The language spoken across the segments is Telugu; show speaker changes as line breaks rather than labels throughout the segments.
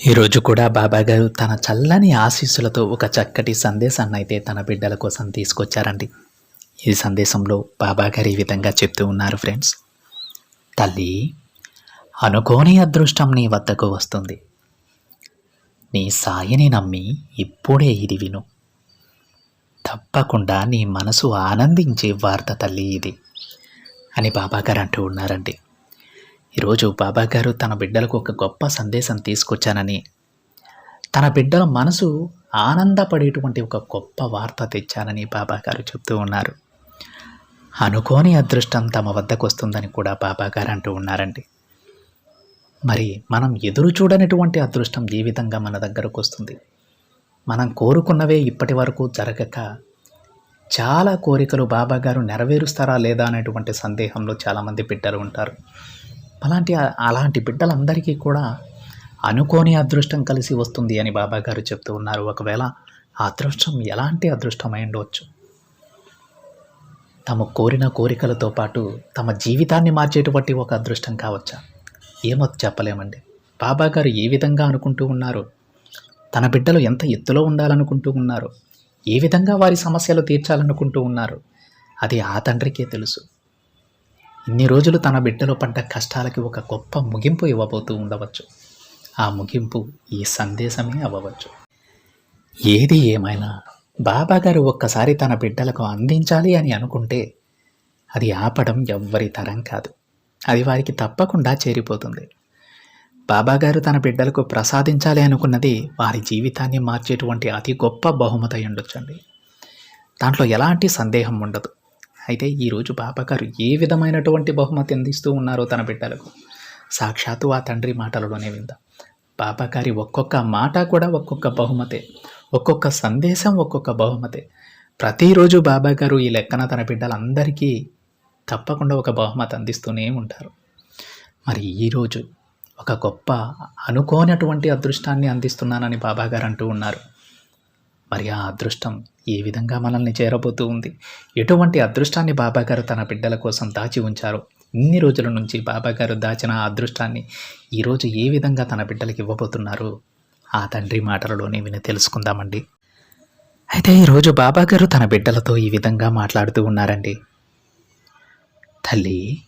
ఈరోజు కూడా బాబా గారు తన చల్లని ఆశీస్సులతో ఒక చక్కటి సందేశాన్ని అయితే తన బిడ్డల కోసం తీసుకొచ్చారండి. ఈ సందేశంలో బాబా గారు ఈ విధంగా చెప్తూ ఉన్నారు ఫ్రెండ్స్. తల్లి అనుకోని అదృష్టం నీ వద్దకు వస్తుంది. నీ సాయిని నమ్మి ఇప్పుడే ఇది విను. తప్పకుండా నీ మనసు ఆనందించే వార్త తల్లి ఇది అని బాబాగారు అంటూ ఉన్నారండి. ఈరోజు బాబాగారు తన బిడ్డలకు ఒక గొప్ప సందేశం తీసుకొచ్చానని. తన బిడ్డల మనసు ఆనందపడేటువంటి ఒక గొప్ప వార్త తెచ్చానని బాబాగారు చెప్తూ ఉన్నారు. అనుకోని అదృష్టం తమ వద్దకు వస్తుందని కూడా బాబాగారు అంటూ ఉన్నారండి. మరి మనం ఎదురు చూడనటువంటి అదృష్టం ఏ విధంగా మన దగ్గరకు వస్తుంది? మనం కోరుకున్నవే ఇప్పటి వరకు జరగక చాలా కోరికలు బాబాగారు నెరవేరుస్తారా లేదా అనేటువంటి సందేహంలో చాలామంది బిడ్డలు ఉంటారు. అలాంటి అలాంటి బిడ్డలందరికీ కూడా అనుకోని అదృష్టం కలిసి వస్తుంది అని బాబాగారు చెప్తూ ఉన్నారు. ఒకవేళ ఆ అదృష్టం ఎలాంటి అదృష్టమై ఉండవచ్చు తమ కోరిన కోరికలతో పాటు తమ జీవితాన్ని మార్చేటువంటి ఒక అదృష్టం కావచ్చా? ఏమో చెప్పలేమండి. బాబాగారు ఏ విధంగా అనుకుంటూ ఉన్నారు? తన బిడ్డలు ఎంత ఎత్తులో ఉండాలనుకుంటూ ఉన్నారు? ఏ విధంగా వారి సమస్యలు తీర్చాలనుకుంటూ ఉన్నారు? అది ఆ తండ్రికే తెలుసు. ఇన్ని రోజులు తన బిడ్డలో పడ్డ కష్టాలకి ఒక గొప్ప ముగింపు ఇవ్వబోతూ ఉండవచ్చు. ఆ ముగింపు ఈ సందేశమే అవ్వవచ్చు. ఏది ఏమైనా బాబాగారు ఒక్కసారి తన బిడ్డలకు అందించాలి అని అనుకుంటే అది ఆపడం ఎవ్వరి తరం కాదు. అది వారికి తప్పకుండా చేరిపోతుంది. బాబాగారు తన బిడ్డలకు ప్రసాదించాలి అనుకున్నది వారి జీవితాన్ని మార్చేటువంటి అతి గొప్ప బహుమతి ఉండొచ్చండి. దాంట్లో ఎలాంటి సందేహం ఉండదు. అయితే ఈరోజు బాబాగారు ఏ విధమైనటువంటి బహుమతి అందిస్తూ ఉన్నారో తన బిడ్డలకు? సాక్షాత్తు ఆ తండ్రి మాటలలోనే విందాం. బాబాగారి ఒక్కొక్క మాట కూడా ఒక్కొక్క బహుమతే ఒక్కొక్క సందేశం ఒక్కొక్క బహుమతే. ప్రతిరోజు బాబాగారు ఈ లెక్కన తన బిడ్డలందరికీ తప్పకుండా ఒక బహుమతి అందిస్తూనే ఉంటారు. మరి ఈరోజు ఒక గొప్ప అనుకోనటువంటి అదృష్టాన్ని అందిస్తున్నానని బాబాగారు అంటూ ఉన్నారు. మరి ఆ అదృష్టం ఏ విధంగా మనల్ని చేరబోతూ ఉంది? ఎటువంటి అదృష్టాన్ని బాబాగారు తన బిడ్డల కోసం దాచి ఉంచారు? ఇన్ని రోజుల నుంచి బాబాగారు దాచిన ఆ అదృష్టాన్ని ఈరోజు ఏ విధంగా తన బిడ్డలకి ఇవ్వబోతున్నారు? ఆ తండ్రి మాటలలోనే విని తెలుసుకుందామండి. అయితే ఈరోజు బాబాగారు తన బిడ్డలతో ఈ విధంగా మాట్లాడుతూ ఉన్నారండి. తల్లి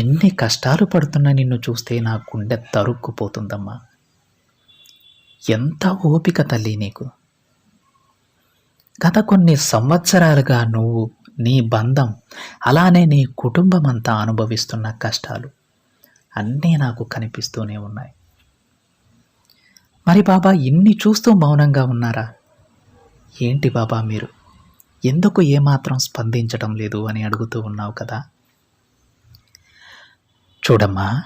ఎన్ని కష్టాలు పడుతున్నా నిన్ను చూస్తే నా గుండె తరుక్కుపోతుందమ్మా. ఎంత ఓపిక తల్లి నీకు? గత కొన్ని సంవత్సరాలుగా నువ్వు నీ బంధం అలానే నీ కుటుంబం అంతా అనుభవిస్తున్న కష్టాలు అన్నీ నాకు కనిపిస్తూనే ఉన్నాయి. మరి బాబా ఇన్ని చూస్తూ మౌనంగా ఉన్నారా? ఏంటి బాబా మీరు? ఎందుకు ఏమాత్రం స్పందించడం లేదు అని అడుగుతూ ఉన్నావు కదా? చూడమ్మా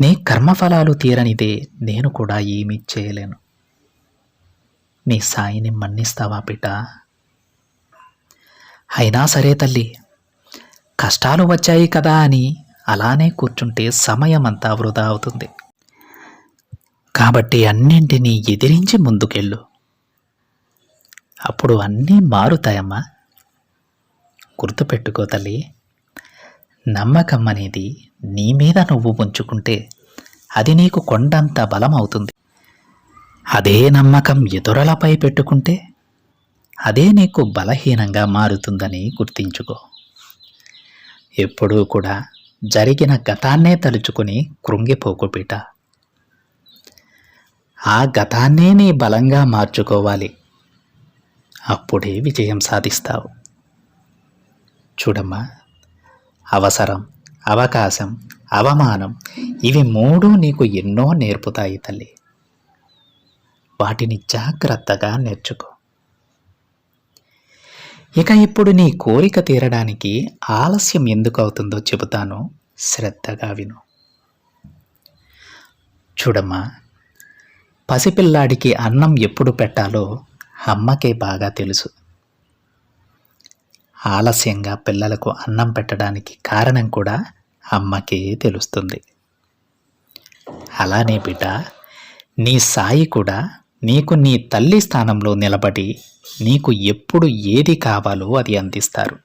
నీ కర్మఫలాలు తీరనిదే నేను కూడా ఏమీ చేయలేను. నీ సాయిని మన్నిస్తావా బిడ్డ అయినా సరే తల్లి కష్టాలు వచ్చాయి కదా అని అలానే కూర్చుంటే సమయం అంతా వృధా అవుతుంది. కాబట్టి అన్నింటినీ ఎదిరించి ముందుకెళ్ళు. అప్పుడు అన్నీ మారుతాయమ్మా. గుర్తుపెట్టుకో తల్లి. నమ్మకం అనేది నీ మీద నువ్వు ఉంచుకుంటే అది నీకు కొండంత బలం అవుతుంది అదే నమ్మకం ఇతరులపై పెట్టుకుంటే అదే నీకు బలహీనంగా మారుతుందని గుర్తించుకో. ఎప్పుడూ కూడా జరిగిన గతాన్నే తలుచుకుని కృంగిపోకు ఆ గతాన్నే నీ బలంగా మార్చుకోవాలి. అప్పుడే విజయం సాధిస్తావు. చూడమ్మా. అవసరం అవకాశం అవమానం ఇవి మూడు నీకు ఎన్నో నేర్పుతాయి తల్లి. వాటిని జాగ్రత్తగా నేర్చుకో. ఇక ఇప్పుడు నీ కోరిక తీరడానికి ఆలస్యం ఎందుకు అవుతుందో చెబుతాను. శ్రద్ధగా విను. చూడమ్మా పసిపిల్లాడికి అన్నం ఎప్పుడు పెట్టాలో అమ్మకే బాగా తెలుసు. ఆలస్యంగా పిల్లలకు అన్నం పెట్టడానికి కారణం కూడా అమ్మకే తెలుస్తుంది. అలానే బిడ్డ నీ సాయి కూడా నీకు నీ తల్లి స్థానంలో నిలబడి నీకు ఎప్పుడు ఏది కావాలో అది అందిస్తారు.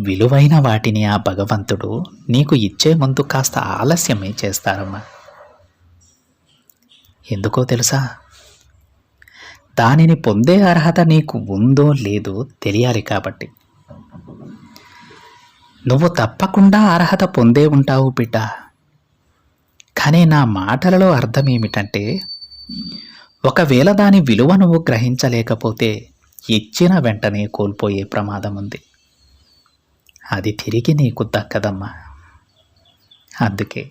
విలువైన వాటిని ఆ భగవంతుడు నీకు ఇచ్చే ముందు కాస్త ఆలస్యమే చేస్తారమ్మా. ఎందుకో తెలుసా? దానిని పొందే అర్హత నీకు ఉందో లేదో తెలియాలి కాబట్టి. నువ్వు తప్పకుండా అర్హత పొందే ఉంటావు బిడ్డ కానీ నా మాటలలో అర్థం ఏమిటంటే ఒకవేళ దాని విలువ నువ్వు గ్రహించలేకపోతే ఇచ్చిన వెంటనే కోల్పోయే ప్రమాదం ఉంది. అది తిరిగి నీకు దక్కదమ్మా. అందుకే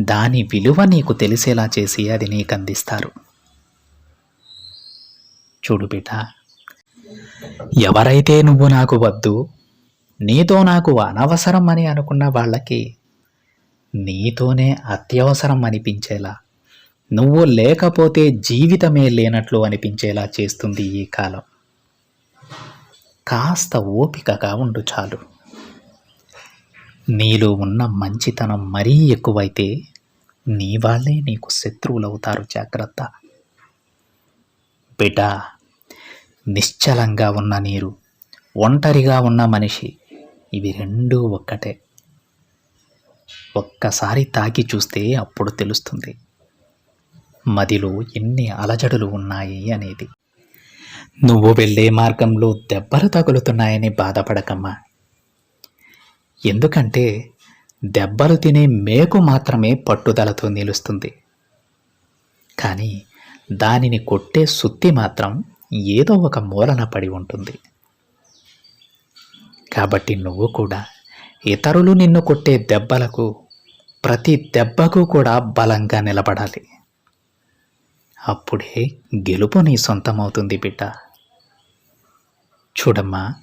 దాని విలువ నీకు తెలిసేలా చేసి అది నీకు అందిస్తారు చూడు బిడ్డ ఎవరైతే నువ్వు నాకు వద్దు నీతో నాకు అనవసరం అని అనుకున్న వాళ్ళకి నీతోనే అత్యవసరం అనిపించేలా నువ్వు లేకపోతే జీవితమే లేనట్లు అనిపించేలా చేస్తుంది ఈ కాలం. కాస్త ఓపికగా ఉండు చాలు. నీలో ఉన్న మంచితనం మరీ ఎక్కువైతే నీ వాళ్ళే నీకు శత్రువులవుతారు జాగ్రత్త. బిడ్డా నిశ్చలంగా ఉన్న నీరు ఒంటరిగా ఉన్న మనిషి ఇవి రెండూ ఒక్కటే. ఒక్కసారి తాకి చూస్తే అప్పుడు తెలుస్తుంది. మదిలో ఎన్ని అలజడులు ఉన్నాయి అనేది. నువ్వు వెళ్ళే మార్గంలో దెబ్బలు తగులుతున్నాయని బాధపడకమ్మా. ఎందుకంటే దెబ్బలు తినే మేకు మాత్రమే పట్టుదలతో నిలుస్తుంది. కానీ దానిని కొట్టే సుత్తి మాత్రం ఏదో ఒక మూలన పడి ఉంటుంది. కాబట్టి నువ్వు కూడా ఇతరులు నిన్ను కొట్టే దెబ్బలకు ప్రతి దెబ్బకు కూడా బలంగా నిలబడాలి. అప్పుడే గెలుపు నీ సొంతమవుతుంది బిడ్డ. చూడమ్మా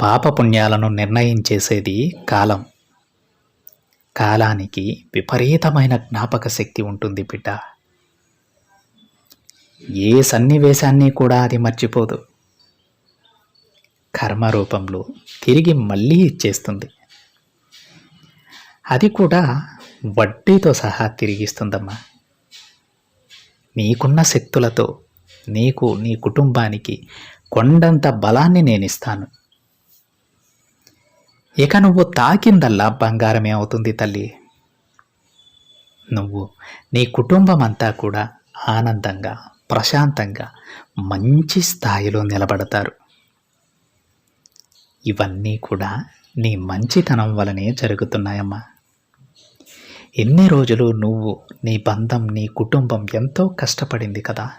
పాపపుణ్యాలను నిర్ణయం చేసేది కాలం. కాలానికి విపరీతమైన జ్ఞాపక శక్తి ఉంటుంది బిడ్డ. ఏ సన్నివేశాన్ని కూడా అది మర్చిపోదు. కర్మ రూపంలో తిరిగి మళ్ళీ ఇచ్చేస్తుంది అది కూడా వడ్డీతో సహా తిరిగిస్తుందమ్మా. నీకున్న శక్తులతో నీకు నీ కుటుంబానికి కొండంత బలాన్ని నేను ఇస్తాను ఇక నువ్వు తాకిందల్లా బంగారమే అవుతుంది తల్లి. నువ్వు నీ కుటుంబం అంతా కూడా ఆనందంగా ప్రశాంతంగా మంచి స్థాయిలో నిలబడతారు. ఇవన్నీ కూడా నీ మంచితనం వలనే జరుగుతున్నాయమ్మా. ఎన్ని రోజులు నువ్వు నీ బంధం నీ కుటుంబం ఎంతో కష్టపడింది కదా.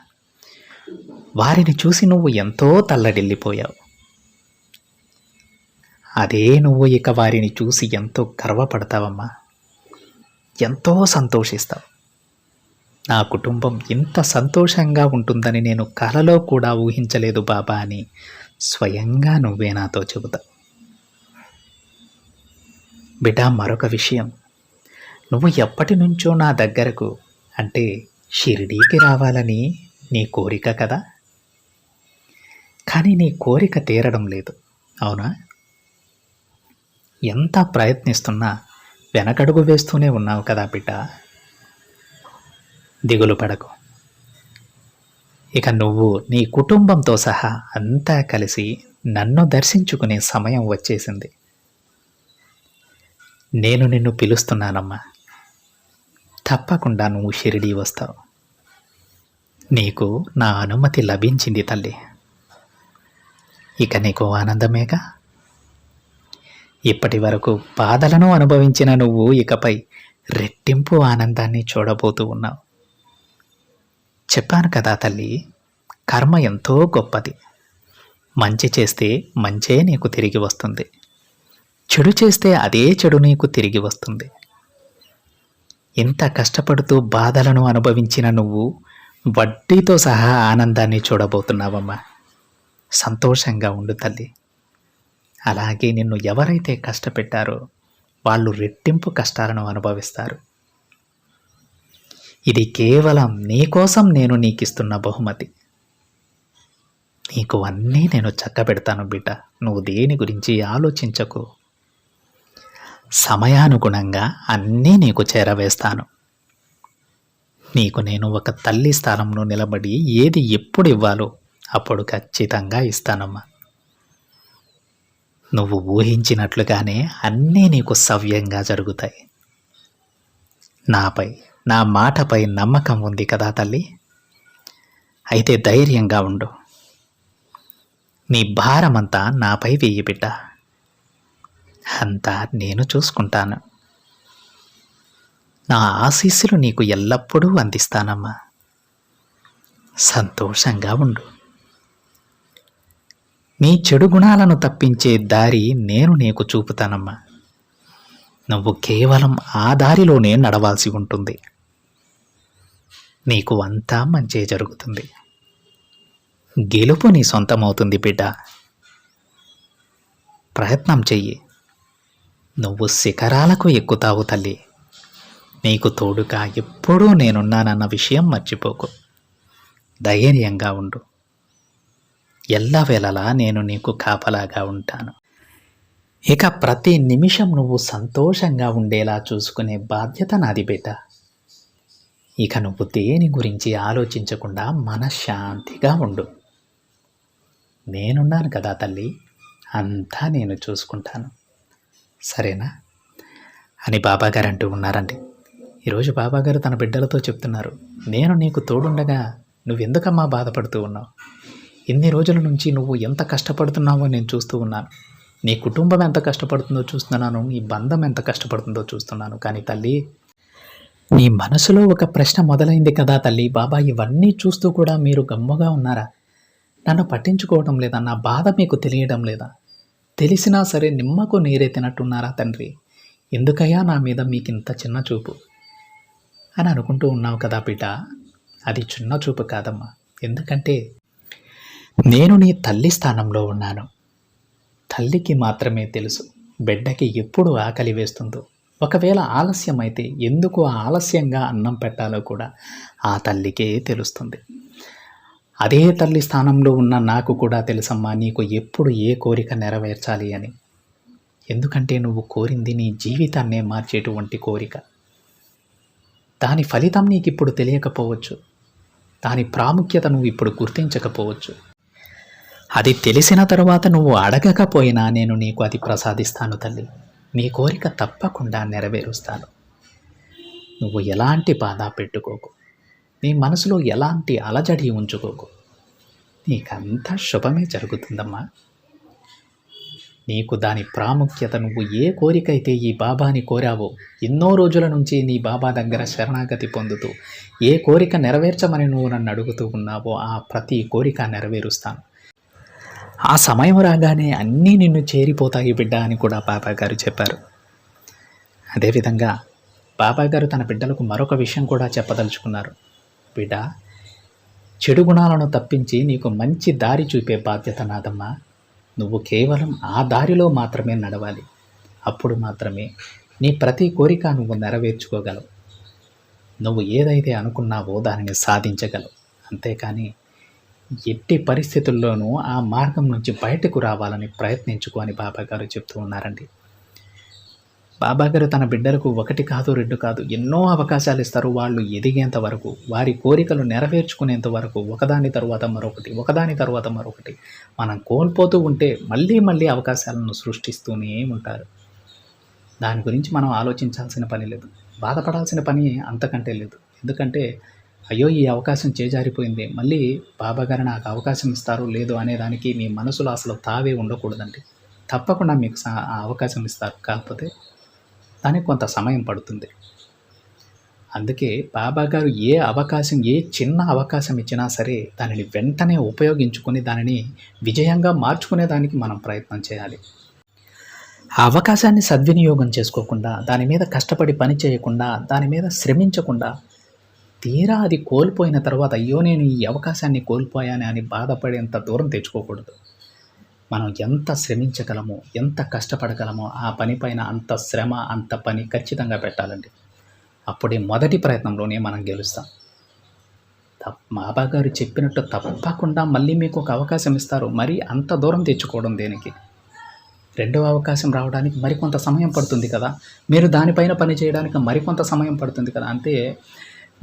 వారిని చూసి నువ్వు ఎంతో తల్లడిల్లిపోయావు. అదే నువ్వు ఇక వారిని చూసి ఎంతో గర్వపడతావమ్మా. ఎంతో సంతోషిస్తావు. నా కుటుంబం ఇంత సంతోషంగా ఉంటుందని నేను కలలో కూడా ఊహించలేదు బాబా అని స్వయంగా నువ్వే నాతో చెబుతావు బిడ్డ మరొక విషయం. నువ్వు ఎప్పటి నుంచో నా దగ్గరకు అంటే షిరిడీకి రావాలని నీ కోరిక కదా? కానీ నీ కోరిక తీరడం లేదు అవునా? ఎంత ప్రయత్నిస్తున్నా వెనకడుగు వేస్తూనే ఉన్నావు కదా బిడ్డ. దిగులు పడకు. ఇక నువ్వు నీ కుటుంబంతో సహా అంతా కలిసి నన్ను దర్శించుకునే సమయం వచ్చేసింది. నేను నిన్ను పిలుస్తున్నానమ్మా. తప్పకుండా నువ్వు షిరిడీ వస్తావు. నీకు నా అనుమతి లభించింది తల్లి. ఇక నీకు ఆనందమేగా? ఇప్పటి వరకు బాధలను అనుభవించిన నువ్వు ఇకపై రెట్టింపు ఆనందాన్ని చూడబోతూ ఉన్నావు. చెప్పాను కదా తల్లి కర్మ ఎంతో గొప్పది. మంచి చేస్తే మంచే నీకు తిరిగి వస్తుంది. చెడు చేస్తే అదే చెడు నీకు తిరిగి వస్తుంది. ఇంత కష్టపడుతూ బాధలను అనుభవించిన నువ్వు వడ్డీతో సహా ఆనందాన్ని చూడబోతున్నావమ్మా. సంతోషంగా ఉండు తల్లి. అలాగే నిన్ను ఎవరైతే కష్టపెట్టారో వాళ్ళు రెట్టింపు కష్టాలను అనుభవిస్తారు. ఇది కేవలం నీకోసం నేను నీకిస్తున్న బహుమతి. నీకు అన్నీ నేను చక్కబెడతాను బిడ్డ. నువ్వు దేని గురించి ఆలోచించకు? సమయానుగుణంగా అన్నీ నీకు చేరవేస్తాను. నీకు నేను ఒక తల్లి స్థానంలో నిలబడి ఏది ఎప్పుడు ఇవ్వాలో అప్పుడు ఖచ్చితంగా ఇస్తానమ్మా. నువ్వు ఊహించినట్లుగానే అన్నీ నీకు సవ్యంగా జరుగుతాయి. నాపై నా మాటపై నమ్మకం ఉంది కదా తల్లి. అయితే ధైర్యంగా ఉండు. నీ భారమంతా నాపై వెయ్యి బిడ్డ. అంతా నేను చూసుకుంటాను. నా ఆశీస్సులు నీకు ఎల్లప్పుడూ అందిస్తానమ్మా. సంతోషంగా ఉండు. నీ చెడు గుణాలను తప్పించే దారి నేను నీకు చూపుతానమ్మా. నువ్వు కేవలం ఆ దారిలోనే నడవాల్సి ఉంటుంది. నీకు అంతా మంచే జరుగుతుంది. గెలుపు నీ సొంతమవుతుంది బిడ్డ. ప్రయత్నం చెయ్యి. నువ్వు శిఖరాలకు ఎక్కుతావు తల్లి. నీకు తోడుగా ఎప్పుడూ నేనున్నానన్న విషయం మర్చిపోకు. ధైర్యంగా ఉండు. ఎల్లవేళలా నేను నీకు కాపలాగా ఉంటాను. ఇక ప్రతి నిమిషం నువ్వు సంతోషంగా ఉండేలా చూసుకునే బాధ్యత నాది బిడ్డ. ఇక నువ్వు దేని గురించి ఆలోచించకుండా మనశ్శాంతిగా ఉండు. నేనున్నాను కదా తల్లి అంతా నేను చూసుకుంటాను. సరేనా? అని బాబాగారు అంటూ ఉన్నారండి. ఈరోజు బాబాగారు తన బిడ్డలతో చెప్తున్నారు నేను నీకు తోడుండగా నువ్వెందుకమ్మా బాధపడుతూ ఉన్నావు? ఇన్ని రోజుల నుంచి నువ్వు ఎంత కష్టపడుతున్నావో నేను చూస్తూ ఉన్నాను. నీ కుటుంబం ఎంత కష్టపడుతుందో చూస్తున్నాను నీ బంధం ఎంత కష్టపడుతుందో చూస్తున్నాను. కానీ తల్లి నీ మనసులో ఒక ప్రశ్న మొదలైంది కదా తల్లి. బాబా ఇవన్నీ చూస్తూ కూడా మీరు గమ్ముగా ఉన్నారా? నన్ను పట్టించుకోవడం లేదా? నా బాధ మీకు తెలియడం లేదా? తెలిసినా సరే నిమ్మకు నీరెత్తినట్టున్నారా తండ్రి? ఎందుకయ్యా నా మీద మీకు ఇంత చిన్న చూపు? అని అనుకుంటూ ఉన్నావు కదా బిడ్డ అది చిన్న చూపు కాదమ్మా. ఎందుకంటే నేను నీ తల్లి స్థానంలో ఉన్నాను. తల్లికి మాత్రమే తెలుసు. బిడ్డకి ఎప్పుడు ఆకలి వేస్తుందో. ఒకవేళ ఆలస్యం అయితే ఎందుకు ఆలస్యంగా అన్నం పెట్టాలో కూడా ఆ తల్లికే తెలుస్తుంది. అదే తల్లి స్థానంలో ఉన్న నాకు కూడా తెలుసమ్మా నీకు ఎప్పుడు ఏ కోరిక నెరవేర్చాలి అని. ఎందుకంటే నువ్వు కోరింది నీ జీవితాన్నే మార్చేటువంటి కోరిక. దాని ఫలితం నీకు ఇప్పుడు తెలియకపోవచ్చు. దాని ప్రాముఖ్యత నువ్వు ఇప్పుడు గుర్తించకపోవచ్చు. అది తెలిసిన తర్వాత నువ్వు అడగకపోయినా నేను నీకు అది ప్రసాదిస్తాను తల్లి. నీ కోరిక తప్పకుండా నెరవేరుస్తాను. నువ్వు ఎలాంటి బాధ పెట్టుకోకు. నీ మనసులో ఎలాంటి అలజడి ఉంచుకోకు. నీకంతా శుభమే జరుగుతుందమ్మా. నీకు దాని ప్రాముఖ్యత నువ్వు ఏ కోరికైతే ఈ బాబాని కోరావో ఎన్నో రోజుల నుంచి నీ బాబా దగ్గర శరణాగతి పొందుతూ ఏ కోరిక నెరవేర్చమని నువ్వు నన్ను అడుగుతూ ఉన్నావో ఆ ప్రతి కోరిక నెరవేరుస్తాను. ఆ సమయం రాగానే అన్నీ నిన్ను చేరిపోతాయి బిడ్డ అని కూడా బాబా గారు చెప్పారు. అదేవిధంగా బాబా గారు తన బిడ్డలకు మరొక విషయం కూడా చెప్పదలుచుకున్నారు. బిడ్డ చెడు గుణాలను తప్పించి నీకు మంచి దారి చూపే బాధ్యత నాదమ్మా. నువ్వు కేవలం ఆ దారిలో మాత్రమే నడవాలి. అప్పుడు మాత్రమే నీ ప్రతి కోరిక నువ్వు నెరవేర్చుకోగలవు. నువ్వు ఏదైతే అనుకున్నావో దానిని సాధించగలవు. అంతేకాని ఎట్టి పరిస్థితుల్లోనూ ఆ మార్గం నుంచి బయటకు రావాలని ప్రయత్నించుకో అని బాబాగారు చెప్తూ ఉన్నారండి. బాబాగారు తన బిడ్డలకు ఒకటి కాదు రెండు కాదు ఎన్నో అవకాశాలు ఇస్తారు. వాళ్ళు ఎదిగేంత వరకు వారి కోరికలు నెరవేర్చుకునేంత వరకు ఒకదాని తర్వాత మరొకటి ఒకదాని తర్వాత మరొకటి. మనం కోల్పోతూ ఉంటే మళ్ళీ మళ్ళీ అవకాశాలను సృష్టిస్తూనే ఉంటారు. దాని గురించి మనం ఆలోచించాల్సిన పని లేదు. బాధపడాల్సిన పని అంతకంటే లేదు. ఎందుకంటే అయ్యో ఈ అవకాశం చేజారిపోయింది. మళ్ళీ బాబాగారు నాకు అవకాశం ఇస్తారు లేదు అనేదానికి మీ మనసులో అసలు తావే ఉండకూడదండి. తప్పకుండా మీకు ఆ అవకాశం ఇస్తారు. కాకపోతే దానికి కొంత సమయం పడుతుంది. అందుకే బాబాగారు ఏ అవకాశం ఏ చిన్న అవకాశం ఇచ్చినా సరే దానిని వెంటనే ఉపయోగించుకొని దానిని విజయంగా మార్చుకునే దానికి మనం ప్రయత్నం చేయాలి. ఆ అవకాశాన్ని సద్వినియోగం చేసుకోకుండా దాని మీద కష్టపడి పని చేయకుండా దాని మీద శ్రమించకుండా తీరా అది కోల్పోయిన తర్వాత అయ్యో నేను ఈ అవకాశాన్ని కోల్పోయాను అని బాధపడేంత దూరం తెచ్చుకోకూడదు. మనం ఎంత శ్రమించగలమో ఎంత కష్టపడగలమో ఆ పనిపైన అంత శ్రమ అంత పని ఖచ్చితంగా పెట్టాలండి. అప్పుడే మొదటి ప్రయత్నంలోనే మనం గెలుస్తాం. తప్ బాబా గారు చెప్పినట్టు తప్పకుండా మళ్ళీ మీకు ఒక అవకాశం ఇస్తారు. మరి అంత దూరం తెచ్చుకోవడం దేనికి? రెండవ అవకాశం రావడానికి మరికొంత సమయం పడుతుంది కదా. మీరు దానిపైన పని చేయడానికి మరికొంత సమయం పడుతుంది కదా. అంతే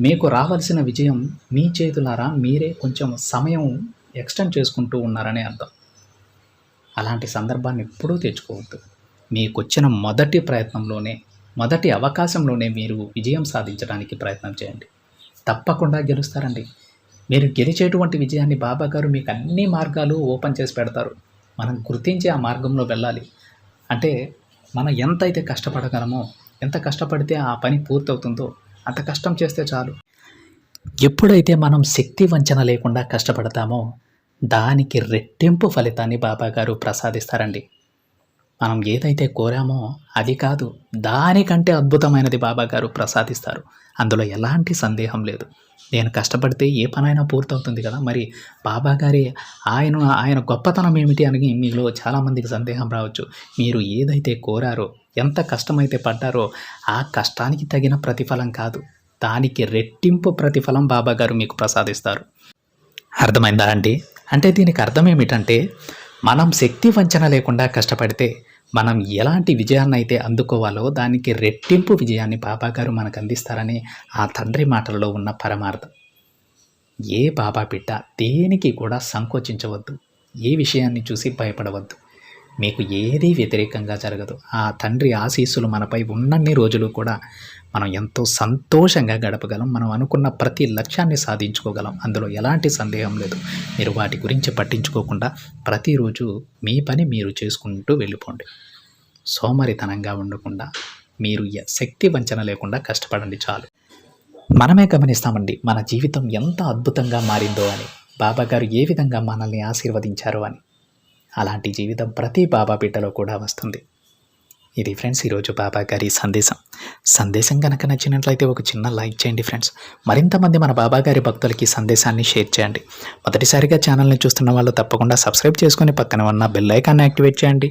మీకు రావాల్సిన విజయం మీ చేతులారా మీరే కొంచెం సమయం ఎక్స్టెండ్ చేసుకుంటూ ఉన్నారనే అర్థం. అలాంటి సందర్భాన్ని ఎప్పుడూ తెచ్చుకోవద్దు. మీకు వచ్చిన మొదటి ప్రయత్నంలోనే మొదటి అవకాశంలోనే మీరు విజయం సాధించడానికి ప్రయత్నం చేయండి. తప్పకుండా గెలుస్తారండి. మీరు గెలిచేటువంటి విజయాన్ని బాబా గారు మీకు అన్ని మార్గాలు ఓపెన్ చేసి పెడతారు. మనం గుర్తించి ఆ మార్గంలో వెళ్ళాలి. అంటే మనం ఎంత అయితే కష్టపడగలమో ఎంత కష్టపడితే ఆ పని పూర్తవుతుందో అంత కష్టం చేస్తే చాలు. ఎప్పుడైతే మనం శక్తి వంచన లేకుండా కష్టపడతామో దానికి రెట్టింపు ఫలితాన్ని బాబాగారు ప్రసాదిస్తారండి. మనం ఏదైతే కోరామో అది కాదు దానికంటే అద్భుతమైనది బాబాగారు ప్రసాదిస్తారు. అందులో ఎలాంటి సందేహం లేదు. నేను కష్టపడితే ఏ పనైనా పూర్తవుతుంది కదా. మరి బాబా గారి ఆయన ఆయన గొప్పతనం ఏమిటి అని మీలో చాలామందికి సందేహం రావచ్చు. మీరు ఏదైతే కోరారో ఎంత కష్టమైతే పడ్డారో ఆ కష్టానికి తగిన ప్రతిఫలం కాదు. దానికి రెట్టింపు ప్రతిఫలం బాబా గారు మీకు ప్రసాదిస్తారు. అర్థమైందా అండి? అంటే దీనికి అర్థం ఏమిటంటే మనం శక్తి వంచన లేకుండా కష్టపడితే మనం ఎలాంటి విజయాన్ని అయితే అందుకోవాలో దానికి రెట్టింపు విజయాన్ని బాబాగారు మనకు అందిస్తారని ఆ తండ్రి మాటల్లో ఉన్న పరమార్థం. ఏ బాబా బిడ్డ దేనికి కూడా సంకోచించవద్దు. ఏ విషయాన్ని చూసి భయపడవద్దు. మీకు ఏదీ వ్యతిరేకంగా జరగదు. ఆ తండ్రి ఆశీస్సులు మనపై ఉన్నన్ని రోజులు కూడా మనం ఎంతో సంతోషంగా గడపగలం. మనం అనుకున్న ప్రతి లక్ష్యాన్ని సాధించుకోగలం. అందులో ఎలాంటి సందేహం లేదు. మీరు వాటి గురించి పట్టించుకోకుండా ప్రతిరోజు మీ పని మీరు చేసుకుంటూ వెళ్ళిపోండి. సోమరితనంగా ఉండకుండా మీరు శక్తి వంచన లేకుండా కష్టపడండి చాలు. మనమే గమనిస్తామండి మన జీవితం ఎంత అద్భుతంగా మారిందో అని. బాబా గారు ఏ విధంగా మనల్ని ఆశీర్వదించారో అని. అలాంటి జీవితం ప్రతి బాబా బిడ్డలో కూడా వస్తుంది. ఇది ఫ్రెండ్స్ ఈరోజు బాబా గారి సందేశం. సందేశం కనుక నచ్చినట్లయితే ఒక చిన్న లైక్ చేయండి ఫ్రెండ్స్. మరింతమంది మన బాబా గారి భక్తులకి సందేశాన్ని షేర్ చేయండి. మొదటిసారిగా ఛానల్ని చూస్తున్న వాళ్ళు తప్పకుండా సబ్స్క్రైబ్ చేసుకుని పక్కన ఉన్న బెల్ ఐకాన్ని యాక్టివేట్ చేయండి.